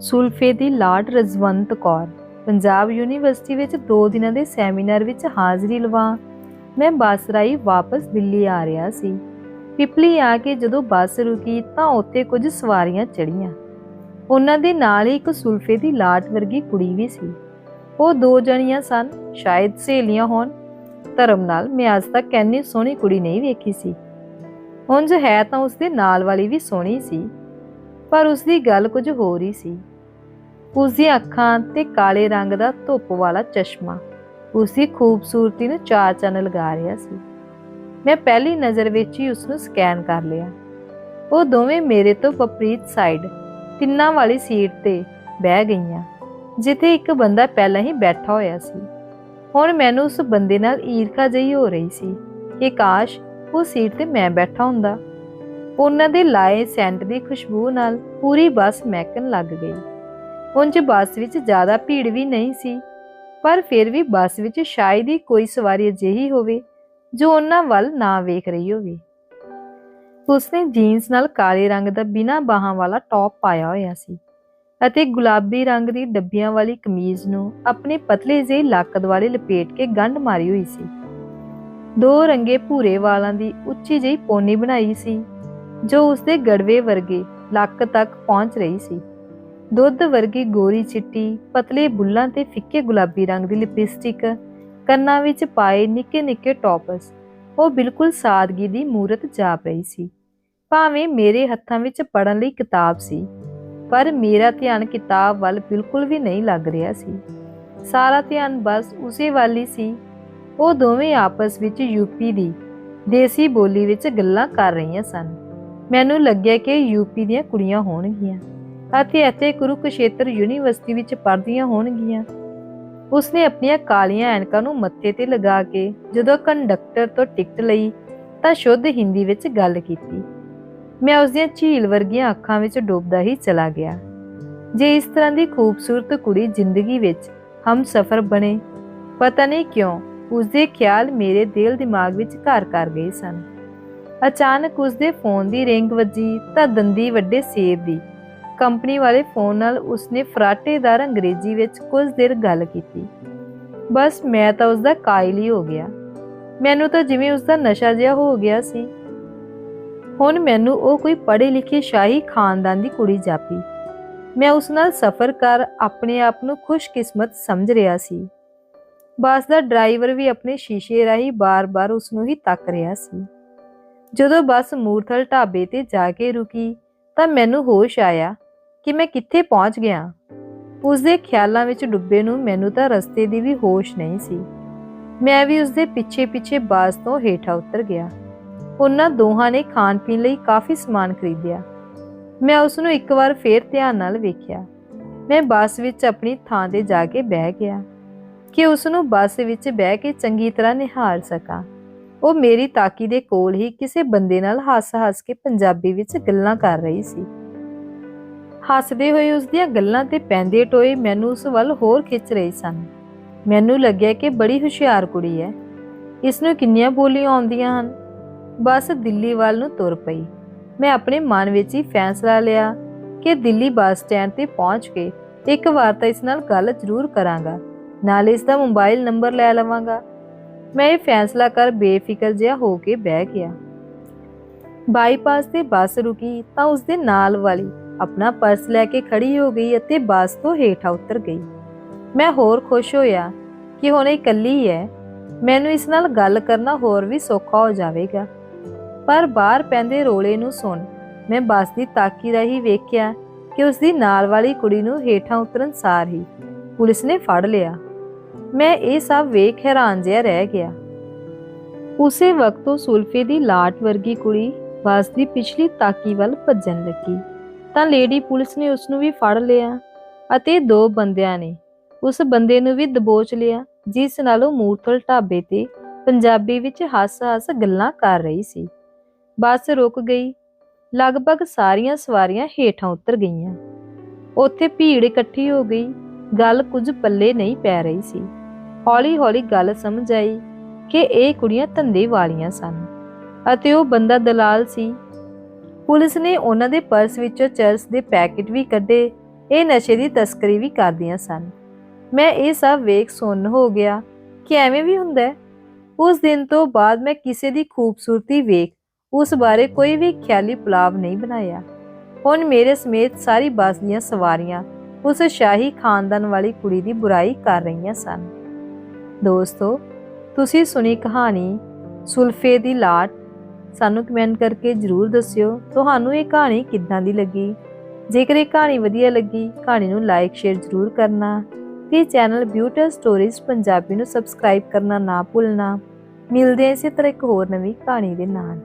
ਸੁਲਫੇ ਦੀ ਲਾਟ ਰਜ਼ਵੰਤ ਕੌਰ। ਪੰਜਾਬ ਯੂਨੀਵਰਸਿਟੀ ਵਿੱਚ 2 ਦਿਨਾਂ ਦੇ ਸੈਮੀਨਾਰ ਵਿੱਚ ਹਾਜ਼ਰੀ ਲਵਾ। ਮੈਂ ਬੱਸ ਰਾਹੀਂ ਵਾਪਸ ਦਿੱਲੀ ਆ ਰਿਹਾ ਸੀ। ਪਿਪਲੀ ਆ ਕੇ ਜਦੋਂ ਬੱਸ ਰੁਕੀ ਤਾਂ ਉੱਥੇ ਕੁਝ ਸਵਾਰੀਆਂ ਚੜੀਆਂ ਉਹਨਾਂ ਦੇ ਨਾਲ ਹੀ ਇੱਕ ਸੁਲਫੇ ਦੀ ਲਾਟ ਵਰਗੀ ਕੁੜੀ ਵੀ ਸੀ। ਉਹ ਦੋ ਜਣੀਆਂ ਸਨ, ਸ਼ਾਇਦ ਸਹੇਲੀਆਂ ਹੋਣ। ਧਰਮ ਨਾਲ ਮੈਂ ਅੱਜ ਤੱਕ ਇੰਨੀ ਸੋਹਣੀ ਕੁੜੀ ਨਹੀਂ ਵੇਖੀ ਸੀ। ਉਂਝ ਹੈ ਤਾਂ ਉਸਦੇ ਨਾਲ ਵਾਲੀ ਵੀ ਸੋਹਣੀ ਸੀ। ਪਰ ਉਸਦੀ ਗੱਲ ਕੁਝ ਹੋਰ ਹੀ ਸੀ। ਉਸਦੀਆਂ ਅੱਖਾਂ ਤੇ ਕਾਲੇ ਰੰਗ ਦਾ ਧੁੱਪ ਵਾਲਾ ਚਸ਼ਮਾ ਉਸਦੀ ਖੂਬਸੂਰਤੀ ਨੂੰ ਚਾਰ ਚੰਨ ਲਗਾ ਰਿਹਾ ਸੀ। ਮੈਂ ਪਹਿਲੀ ਨਜ਼ਰ ਵਿੱਚ ਹੀ ਉਸ ਨੂੰ ਸਕੈਨ ਕਰ ਲਿਆ। ਉਹ ਦੋਵੇਂ ਮੇਰੇ ਤੋਂ ਵਿਪਰੀਤ ਸਾਈਡ ਤਿੰਨਾਂ ਵਾਲੀ ਸੀਟ ਤੇ ਬਹਿ ਗਈਆਂ, ਜਿੱਥੇ ਇੱਕ ਬੰਦਾ ਪਹਿਲਾਂ ਹੀ ਬੈਠਾ ਹੋਇਆ ਸੀ। ਹੁਣ ਮੈਨੂੰ ਉਸ ਬੰਦੇ ਨਾਲ ਈਰਖਾ ਜਿਹੀ ਹੋ ਰਹੀ ਸੀ ਕਿ ਕਾਸ਼ ਉਹ ਸੀਟ ਤੇ ਮੈਂ ਬੈਠਾ ਹੁੰਦਾ। ਉਹਨਾਂ ਦੇ ਲਾਏ ਸੈਂਟ ਦੀ ਖੁਸ਼ਬੂ ਨਾਲ ਪੂਰੀ ਬੱਸ ਮਹਿਕਣ ਲੱਗ ਗਈ। ਉਂਝ ਬੱਸ ਵਿੱਚ ਜ਼ਿਆਦਾ ਭੀੜ ਵੀ ਨਹੀਂ ਸੀ, ਪਰ ਫਿਰ ਵੀ ਬੱਸ ਵਿੱਚ ਸ਼ਾਇਦ ਹੀ ਕੋਈ ਸਵਾਰੀ ਅਜਿਹੀ ਹੋਵੇ ਜੋ ਉਹਨਾਂ ਵੱਲ ਨਾ ਵੇਖ ਰਹੀ ਹੋਵੇ। ਉਸਨੇ ਜੀਨਸ ਨਾਲ ਕਾਲੇ ਰੰਗ ਦਾ ਬਿਨਾਂ ਬਾਹਾਂ ਵਾਲਾ ਟੌਪ ਪਾਇਆ ਹੋਇਆ ਸੀ ਅਤੇ ਗੁਲਾਬੀ ਰੰਗ ਦੀ ਡੱਬੀਆਂ ਵਾਲੀ ਕਮੀਜ਼ ਨੂੰ ਆਪਣੇ ਪਤਲੇ ਜਿਹੇ ਲੱਕ ਦੁਆਲੇ ਲਪੇਟ ਕੇ ਗੰਢ ਮਾਰੀ ਹੋਈ ਸੀ। ਦੋ ਰੰਗੇ ਭੂਰੇ ਵਾਲਾਂ ਦੀ ਉੱਚੀ ਜਿਹੀ ਪੋਨੀ ਬਣਾਈ ਸੀ ਜੋ ਉਸਦੇ ਗੜਵੇ ਵਰਗੇ ਲੱਕ ਤੱਕ ਪਹੁੰਚ ਰਹੀ ਸੀ। ਦੁੱਧ ਵਰਗੀ ਗੋਰੀ ਚਿੱਟੀ, ਪਤਲੇ ਬੁੱਲਾਂ ਤੇ ਫਿੱਕੇ ਗੁਲਾਬੀ ਰੰਗ ਦੀ ਲਿਪਸਟਿਕ, ਕੰਨਾਂ ਵਿੱਚ ਪਾਏ ਨਿੱਕੇ ਨਿੱਕੇ ਟੌਪਸ, ਉਹ ਬਿਲਕੁਲ ਸਾਦਗੀ ਦੀ ਮੂਰਤ ਜਾਪ ਰਹੀ ਸੀ। ਭਾਵੇਂ ਮੇਰੇ ਹੱਥਾਂ ਵਿੱਚ ਪੜਨ ਲਈ ਕਿਤਾਬ ਸੀ, ਪਰ ਮੇਰਾ ਧਿਆਨ ਕਿਤਾਬ ਵੱਲ ਬਿਲਕੁਲ ਵੀ ਨਹੀਂ ਲੱਗ ਰਿਹਾ ਸੀ। ਸਾਰਾ ਧਿਆਨ ਬਸ ਉਸੇ ਵੱਲ ਹੀ ਸੀ। ਉਹ ਦੋਵੇਂ ਆਪਸ ਵਿੱਚ ਯੂਪੀ ਦੀ ਦੇਸੀ ਬੋਲੀ ਵਿੱਚ ਗੱਲਾਂ ਕਰ ਰਹੀਆਂ ਸਨ। ਮੈਨੂੰ ਲੱਗਿਆ ਕਿ ਯੂਪੀ ਦੀਆਂ ਕੁੜੀਆਂ ਹੋਣਗੀਆਂ ਅਤੇ ਇੱਥੇ ਕੁਰੂਕਸ਼ੇਤਰ ਯੂਨੀਵਰਸਿਟੀ ਵਿੱਚ ਪੜ੍ਹਦੀਆਂ ਹੋਣਗੀਆਂ। ਉਸਨੇ ਆਪਣੀਆਂ ਕਾਲੀਆਂ ਐਨਕਾਂ ਨੂੰ ਮੱਥੇ ਤੇ ਲਗਾ ਕੇ ਜਦੋਂ ਕੰਡਕਟਰ ਤੋਂ ਟਿਕਟ ਲਈ ਤਾਂ ਸ਼ੁੱਧ ਹਿੰਦੀ ਵਿੱਚ ਗੱਲ ਕੀਤੀ। ਮੈਂ ਉਸ ਦੀਆਂ ਝੀਲ ਵਰਗੀਆਂ ਅੱਖਾਂ ਵਿੱਚ ਡੁੱਬਦਾ ਹੀ ਚਲਾ ਗਿਆ। ਜੇ ਇਸ ਤਰ੍ਹਾਂ ਦੀ ਖੂਬਸੂਰਤ ਕੁੜੀ ਜ਼ਿੰਦਗੀ ਵਿੱਚ ਹਮ ਸਫਰ ਬਣੇ, ਪਤਾ ਨਹੀਂ ਕਿਉਂ ਉਸਦੇ ਖਿਆਲ ਮੇਰੇ ਦਿਲ ਦਿਮਾਗ ਵਿੱਚ ਘਰ ਕਰ ਗਏ ਸਨ। ਅਚਾਨਕ ਉਸਦੇ ਫੋਨ ਦੀ ਰਿੰਗ ਵੱਜੀ ਤਾਂ ਦੰਦੀ ਵੱਡੇ ਸੇਬ ਦੀ। ਕੰਪਨੀ ਵਾਲੇ ਫੋਨ ਨਾਲ ਉਸਨੇ ਫਰਾਟੇਦਾਰ ਅੰਗਰੇਜ਼ੀ ਵਿੱਚ ਕੁਝ ਦੇਰ ਗੱਲ ਕੀਤੀ। ਬਸ ਮੈਂ ਤਾਂ ਉਸਦਾ ਕਾਇਲ ਹੀ ਹੋ ਗਿਆ। ਮੈਨੂੰ ਤਾਂ ਜਿਵੇਂ ਉਸਦਾ ਨਸ਼ਾ ਜਿਹਾ ਹੋ ਗਿਆ ਸੀ। ਹੁਣ ਮੈਨੂੰ ਉਹ ਕੋਈ ਪੜ੍ਹੇ ਲਿਖੇ ਸ਼ਾਹੀ ਖਾਨਦਾਨ ਦੀ ਕੁੜੀ ਜਾਪੀ। ਮੈਂ ਉਸ ਨਾਲ ਸਫ਼ਰ ਕਰ ਆਪਣੇ ਆਪ ਨੂੰ ਖੁਸ਼ਕਿਸਮਤ ਸਮਝ ਰਿਹਾ ਸੀ। ਬੱਸ ਦਾ ਡਰਾਈਵਰ ਵੀ ਆਪਣੇ ਸ਼ੀਸ਼ੇ ਰਾਹੀਂ ਬਾਰ-ਬਾਰ ਉਸ ਨੂੰ ਹੀ ਤੱਕ ਰਿਹਾ ਸੀ। ਜਦੋਂ ਬੱਸ ਮੂਰਥਲ ਢਾਬੇ ਤੇ ਜਾ ਕੇ ਰੁਕੀ, ਤਾਂ ਮੈਨੂੰ ਹੋਸ਼ ਆਇਆ ਕਿ ਮੈਂ ਕਿੱਥੇ ਪਹੁੰਚ ਗਿਆ। ਉਸ ਦੇ ਖਿਆਲਾਂ ਵਿੱਚ ਡੁੱਬੇ ਨੂੰ ਮੈਨੂੰ ਤਾਂ ਰਸਤੇ ਦੀ ਵੀ ਹੋਸ਼ ਨਹੀਂ ਸੀ। ਮੈਂ ਵੀ ਉਸ ਦੇ ਪਿੱਛੇ-ਪਿੱਛੇ ਬੱਸ ਤੋਂ ਹੇਠਾਂ ਉਤਰ ਗਿਆ। ਉਹਨਾਂ ਦੋਹਾਂ ਨੇ ਖਾਣ ਪੀਣ ਲਈ ਕਾਫੀ ਸਮਾਨ ਖਰੀਦਿਆ। ਮੈਂ ਉਸ ਨੂੰ ਇੱਕ ਵਾਰ ਫੇਰ ਧਿਆਨ ਨਾਲ ਵੇਖਿਆ। ਮੈਂ ਬੱਸ ਵਿੱਚ ਆਪਣੀ ਥਾਂ ਤੇ ਜਾ ਕੇ ਬਹਿ ਗਿਆ ਕਿ ਉਸ ਨੂੰ ਬੱਸ ਵਿੱਚ ਬਹਿ ਕੇ ਚੰਗੀ ਤਰ੍ਹਾਂ ਨਿਹਾਲ ਸਕਾਂ। ਉਹ ਮੇਰੀ ਤਾਕੀ ਦੇ ਕੋਲ ਹੀ ਕਿਸੇ ਬੰਦੇ ਨਾਲ ਹੱਸ-ਹੱਸ ਕੇ ਪੰਜਾਬੀ ਵਿੱਚ ਗੱਲਾਂ ਕਰ ਰਹੀ ਸੀ। ਹੱਸਦੇ ਹੋਏ ਉਸ ਦੀਆਂ ਗੱਲਾਂ ਤੇ ਪੈਂਦੇ ਟੋਏ ਮੈਨੂੰ ਉਸ ਵੱਲ ਹੋਰ ਖਿੱਚ ਰਹੇ ਸਨ। ਮੈਨੂੰ ਲੱਗਿਆ ਕਿ ਬੜੀ ਹੁਸ਼ਿਆਰ ਕੁੜੀ ਹੈ। ਇਸ ਨੂੰ ਕਿੰਨੀਆਂ ਬੋਲੀਆਂ ਆਉਂਦੀਆਂ ਹਨ। ਬਸ ਦਿੱਲੀ ਵੱਲ ਨੂੰ ਤੁਰ ਪਈ। ਮੈਂ ਆਪਣੇ ਮਨ ਵਿੱਚ ਹੀ ਫੈਸਲਾ ਲਿਆ ਕਿ ਦਿੱਲੀ ਬੱਸ ਸਟੈਂਡ ਤੇ ਪਹੁੰਚ ਕੇ ਇੱਕ ਵਾਰ ਤਾਂ ਇਸ ਨਾਲ ਗੱਲ ਜ਼ਰੂਰ ਕਰਾਂਗਾ। ਨਾਲ ਇਸ ਦਾ ਮੋਬਾਈਲ ਨੰਬਰ ਲੈ ਲਵਾਂਗਾ। ਮੈਂ ਇਹ ਫੈਸਲਾ ਕਰ ਬੇਫਿਕਰ ਜਿਹਾ ਹੋ ਕੇ ਬਹਿ ਗਿਆ। ਬਾਈਪਾਸ ਤੇ ਬੱਸ ਰੁਕੀ ਤਾਂ ਉਸ ਦੇ ਨਾਲ ਵਾਲੀ ਆਪਣਾ ਪਰਸ ਲੈ ਕੇ ਖੜੀ ਹੋ ਗਈ ਅਤੇ ਬੱਸ ਤੋਂ ਹੇਠਾਂ ਉਤਰ ਗਈ। ਮੈਂ ਹੋਰ ਖੁਸ਼ ਹੋਇਆ ਕਿ ਹੁਣ ਇਹ ਇਕੱਲੀ ਹੈ, ਮੈਨੂੰ ਇਸ ਨਾਲ ਗੱਲ ਕਰਨਾ ਹੋਰ ਵੀ ਸੌਖਾ ਹੋ ਜਾਵੇਗਾ। ਪਰ ਬਾਹਰ ਪੈਂਦੇ ਰੋਲੇ ਨੂੰ ਸੁਣ ਮੈਂ ਬੱਸ ਦੀ ਤਾਕੀ ਰਾਹੀਂ ਵੇਖਿਆ ਕਿ ਉਸ ਦੀ ਨਾਲ ਵਾਲੀ ਕੁੜੀ ਨੂੰ ਹੇਠਾਂ ਉਤਰਨ ਸਾਰ ਹੀ ਪੁਲਿਸ ਨੇ ਫੜ ਲਿਆ। ਮੈਂ ਇਹ ਸਭ ਵੇਖ ਹੈਰਾਨ ਜਿਹਾ ਰਹਿ ਗਿਆ। ਉਸੇ ਵਕਤ ਉਹ ਸੁਲਫੇ ਦੀ ਲਾਟ ਵਰਗੀ ਕੁੜੀ ਬੱਸ ਦੀ ਪਿਛਲੀ ਤਾਕੀ ਵੱਲ ਭੱਜਣ ਲੱਗੀ। ਤਾਂ ਲੇਡੀ ਪੁਲਿਸ ਨੇ ਉਸ ਨੂੰ ਵੀ ਫੜ ਲਿਆ ਅਤੇ ਦੋ ਬੰਦਿਆਂ ਨੇ ਉਸ ਬੰਦੇ ਨੂੰ ਵੀ ਦਬੋਚ ਲਿਆ, ਜਿਸ ਨਾਲ ਉਹ ਮੂਰਥਲ ਢਾਬੇ ਤੇ ਪੰਜਾਬੀ ਵਿੱਚ ਹੱਸ-ਹੱਸ ਗੱਲਾਂ ਕਰ ਰਹੀ ਸੀ। ਬੱਸ ਰੁਕ ਗਈ। ਲਗਭਗ ਸਾਰੀਆਂ ਸਵਾਰੀਆਂ ਹੇਠਾਂ ਉਤਰ ਗਈਆਂ। ਉੱਥੇ ਭੀੜ ਇਕੱਠੀ ਹੋ ਗਈ। ਗੱਲ ਕੁਝ ਪੱਲੇ ਨਹੀਂ ਪੈ ਰਹੀ ਸੀ। ਹੌਲੀ-ਹੌਲੀ ਗੱਲ ਸਮਝ ਆਈ ਕਿ ਇਹ ਕੁੜੀਆਂ ਧੰਦੇ ਵਾਲੀਆਂ ਸਨ ਅਤੇ ਉਹ ਬੰਦਾ ਦਲਾਲ ਸੀ। ਪੁਲਿਸ ਨੇ ਉਹਨਾਂ ਦੇ ਪਰਸ ਵਿੱਚੋਂ ਚਰਸ ਦੇ ਪੈਕੇਟ ਵੀ ਕੱਢੇ, ਇਹ ਨਸ਼ੇ ਦੀ ਤਸਕਰੀ ਵੀ ਕਰਦੀਆਂ ਸਨ। ਮੈਂ ਇਹ ਸਭ ਵੇਖ ਸੁਣ ਹੋ ਗਿਆ ਕਿ ਐਵੇਂ ਵੀ ਹੁੰਦਾ ਉਸ ਦਿਨ ਤੋਂ ਬਾਅਦ ਮੈਂ ਕਿਸੇ ਦੀ ਖੂਬਸੂਰਤੀ ਵੇਖ ਉਸ ਬਾਰੇ ਕੋਈ ਵੀ ਖਿਆਲੀ ਪਲਾਵ ਨਹੀਂ ਬਣਾਇਆ। ਹੁਣ ਮੇਰੇ ਸਮੇਤ ਸਾਰੀ ਬੱਸ ਦੀਆਂ ਸਵਾਰੀਆਂ ਉਸ ਸ਼ਾਹੀ ਖਾਨਦਾਨ ਵਾਲੀ ਕੁੜੀ ਦੀ ਬੁਰਾਈ ਕਰ ਰਹੀਆਂ ਸਨ। ਦੋਸਤੋ, ਤੁਸੀਂ ਸੁਣੀ ਕਹਾਣੀ ਸੁਲਫੇ ਦੀ ਲਾਟ। ਸਾਨੂੰ ਕਮੈਂਟ ਕਰਕੇ ਜਰੂਰ ਦੱਸਿਓ, ਤੁਹਾਨੂੰ ਇਹ ਕਹਾਣੀ ਕਿੱਦਾਂ ਦੀ ਲੱਗੀ? ਜੇਕਰ ਇਹ ਕਹਾਣੀ ਵਧੀਆ ਲੱਗੀ, ਕਹਾਣੀ ਨੂੰ ਲਾਈਕ ਸ਼ੇਅਰ ਜਰੂਰ ਕਰਨਾ ਤੇ ਚੈਨਲ ਬਿਊਟੀ ਸਟੋਰੀਜ਼ ਪੰਜਾਬੀ ਨੂੰ ਸਬਸਕ੍ਰਾਈਬ ਕਰਨਾ ਨਾ ਭੁੱਲਣਾ। ਮਿਲਦੇ ਹਾਂ ਇਸੇ ਤਰ੍ਹਾਂ ਇੱਕ ਹੋਰ ਨਵੀਂ ਕਹਾਣੀ ਦੇ ਨਾਲ।